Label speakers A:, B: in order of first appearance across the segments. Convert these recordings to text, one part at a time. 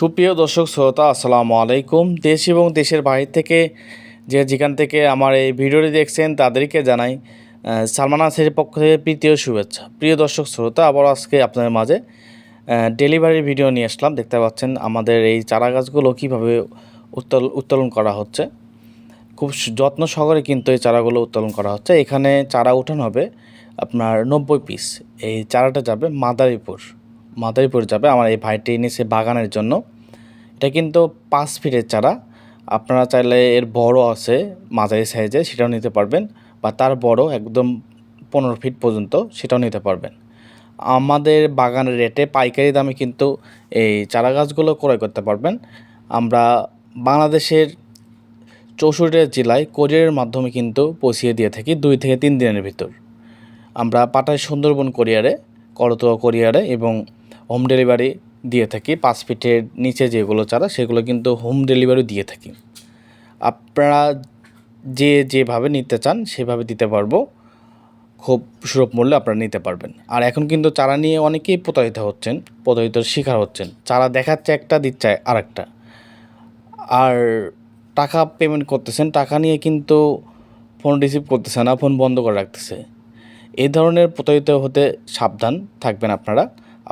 A: সুপ্রিয় দর্শক, শ্রোতা, আসসালামু আলাইকুম। দেশ এবং দেশের বাইরে থেকে যে যেখান থেকে আমার এই ভিডিওটি দেখছেন, তাদেরকে জানাই সালমান আসের পক্ষ থেকে প্রীতীয় শুভেচ্ছা। প্রিয় দর্শক, শ্রোতা আবার আজকে আপনাদের মাঝে ডেলিভারি ভিডিও নিয়ে আসলাম। দেখতে পাচ্ছেন আমাদের এই চারা গাছগুলো কীভাবে উত্তোল, উত্তোলন করা হচ্ছে। খুব যত্ন সহকারে কিন্তু এই চারাগুলো উত্তোলন করা হচ্ছে। এখানে চারা উঠানো হবে আপনার নব্বই পিস। এই চারাটা যাবে মাদারীপুর। মাদারীপুর যাবে আমার এই ভাইটি এনেছে বাগানের জন্য। এটা কিন্তু পাঁচ ফিটের চারা। আপনারা চাইলে এর বড় আছে, মাঝারি সাইজে সেটাও নিতে পারবেন বা তার বড় একদম পনেরো ফিট পর্যন্ত সেটাও নিতে পারবেন। আমাদের বাগানের রেটে পাইকারি দামে কিন্তু এই চারা গাছগুলো ক্রয় করতে পারবেন। আমরা বাংলাদেশের চৌষট্টি জেলায় কোরিয়ারের মাধ্যমে কিন্তু পৌঁছিয়ে দিয়ে থাকি দুই থেকে তিন দিনের ভিতর। আমরা পাটায় সুন্দরবন কোরিয়ারে করতোয়া কোরিয়ারে এবং হোম ডেলিভারি দিয়ে থাকি। পাঁচ ফিটের নিচে যেগুলো চারা, সেগুলো কিন্তু হোম ডেলিভারি দিয়ে থাকি। আপনারা যে যেভাবে নিতে চান, সেভাবে দিতে পারব। খুব সুলভ মূল্যে আপনারা নিতে পারবেন। আর এখন কিন্তু চারা নিয়ে অনেকেই প্রতারিত হচ্ছেন প্রতারিত শিকার হচ্ছেন। চারা দেখাচ্ছে একটা, দিচ্ছে আর একটা আর টাকা পেমেন্ট করতেছেন, টাকা নিয়ে কিন্তু ফোন রিসিভ করতেছে না ফোন বন্ধ করে রাখতেছে। এই ধরনের প্রতারিত হতে সাবধান থাকবেন আপনারা।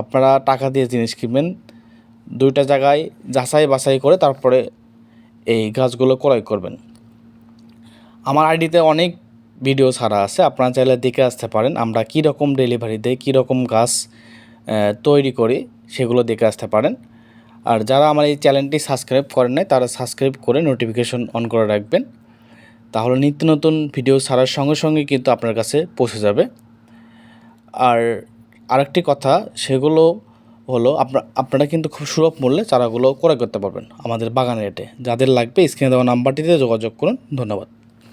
A: আপনারা টাকা দিয়ে জিনিস কিনবেন, দুইটা জায়গায় যাচাই বাছাই করে তারপরে এই গাছগুলো ক্রয় করবেন। আমার আইডিতে অনেক ভিডিও ছাড়া আছে, আপনারা চাইলে দেখে আসতে পারেন আমরা কী রকম ডেলিভারি দেই কী রকম গাছ তৈরি করি, সেগুলো দেখে আসতে পারেন। আর যারা আমার এই চ্যানেলটি সাবস্ক্রাইব করেন নাই, তারা সাবস্ক্রাইব করে নোটিফিকেশন অন করে রাখবেন। তাহলে নিত্য নতুন ভিডিও ছাড়ার সঙ্গে সঙ্গে কিন্তু আপনার কাছে পৌঁছে যাবে। আর আরেকটি কথা, সেগুলো হলো আপনার আপনারা কিন্তু খুব সুলভ মূল্যে চারাগুলো ক্রয় করতে পারবেন আমাদের বাগানের রেটে যাদের লাগবে স্ক্রিনে দেওয়া নাম্বারটিতে যোগাযোগ করুন। ধন্যবাদ।